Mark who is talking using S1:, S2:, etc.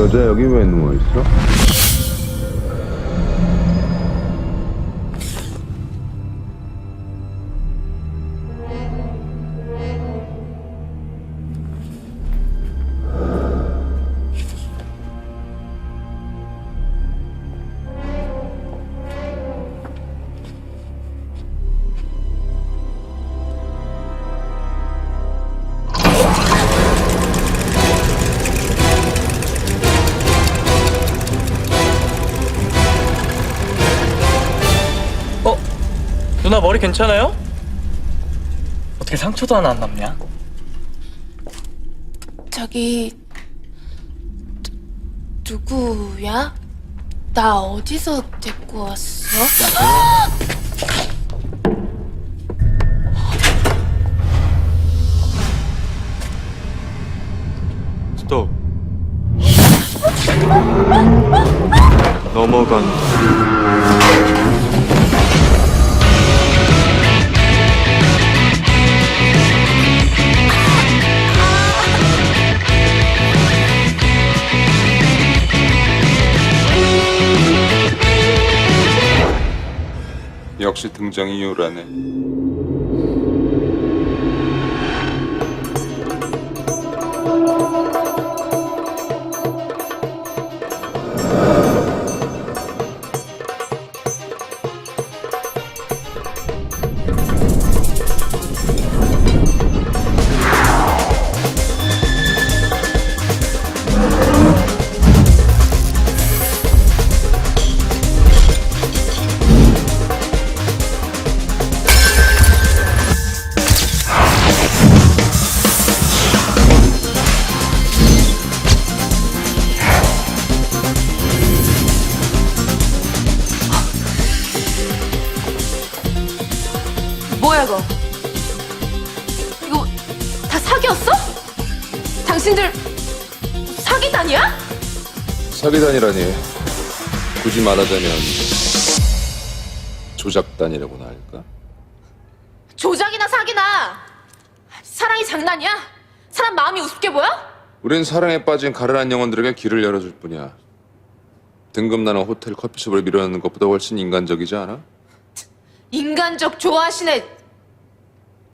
S1: 여자 여기 왜 누워 있어?
S2: 누나 머리 괜찮아요? 어떻게 상처도 하나 안 남냐?
S3: 저기 누- 누구야? 나 어디서 데리고 왔어?
S4: 스톱. 넘어간다.
S5: 역시 등장이 요란해.
S3: 뭐야 이거? 이거 다 사기였어? 당신들 사기단이야?
S1: 사기단이라니 굳이 말하자면 조작단이라고나 할까?
S3: 조작이나 사기나 사랑이 장난이야? 사람 마음이 우습게 보여?
S1: 우린 사랑에 빠진 가련한 영혼들에게 길을 열어줄 뿐이야 등급 나는 호텔 커피숍을 밀어넣는 것보다 훨씬 인간적이지 않아?
S3: 인간적 좋아하시네